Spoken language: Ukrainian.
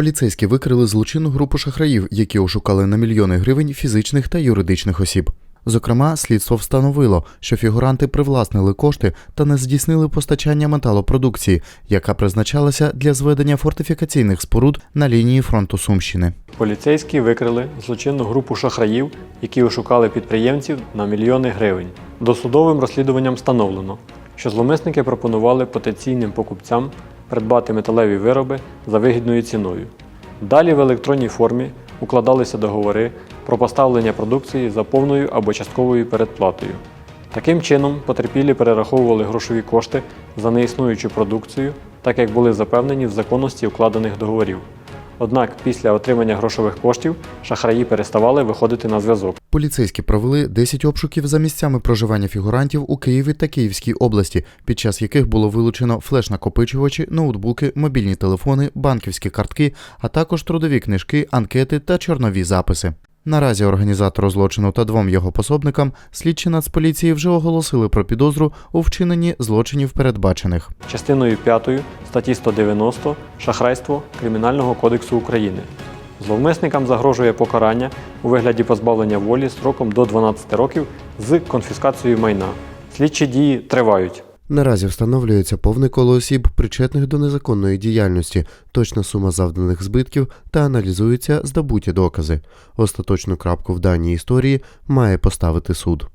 Поліцейські викрили злочинну групу шахраїв, які ошукали на мільйони гривень фізичних та юридичних осіб. Зокрема, слідство встановило, що фігуранти привласнили кошти та не здійснили постачання металопродукції, яка призначалася для зведення фортифікаційних споруд на лінії фронту Сумщини. Поліцейські викрили злочинну групу шахраїв, які ошукали підприємців на мільйони гривень. Досудовим розслідуванням встановлено, що зловмисники пропонували потенційним покупцям придбати металеві вироби за вигідною ціною. Далі в електронній формі укладалися договори про поставлення продукції за повною або частковою передплатою. Таким чином, потерпілі перераховували грошові кошти за неіснуючу продукцію, так як були запевнені в законності укладених договорів. Однак після отримання грошових коштів шахраї переставали виходити на зв'язок. Поліцейські провели 10 обшуків за місцями проживання фігурантів у Києві та Київській області, під час яких було вилучено флеш-накопичувачі, ноутбуки, мобільні телефони, банківські картки, а також трудові книжки, анкети та чорнові записи. Наразі організатору злочину та двом його пособникам слідчі Нацполіції вже оголосили про підозру у вчиненні злочинів передбачених. частиною 5 статті 190 шахрайство Кримінального кодексу України. Зловмисникам загрожує покарання у вигляді позбавлення волі строком до 12 років з конфіскацією майна. Слідчі дії тривають. Наразі встановлюється повне коло осіб, причетних до незаконної діяльності, точна сума завданих збитків та аналізуються здобуті докази. Остаточну крапку в даній історії має поставити суд.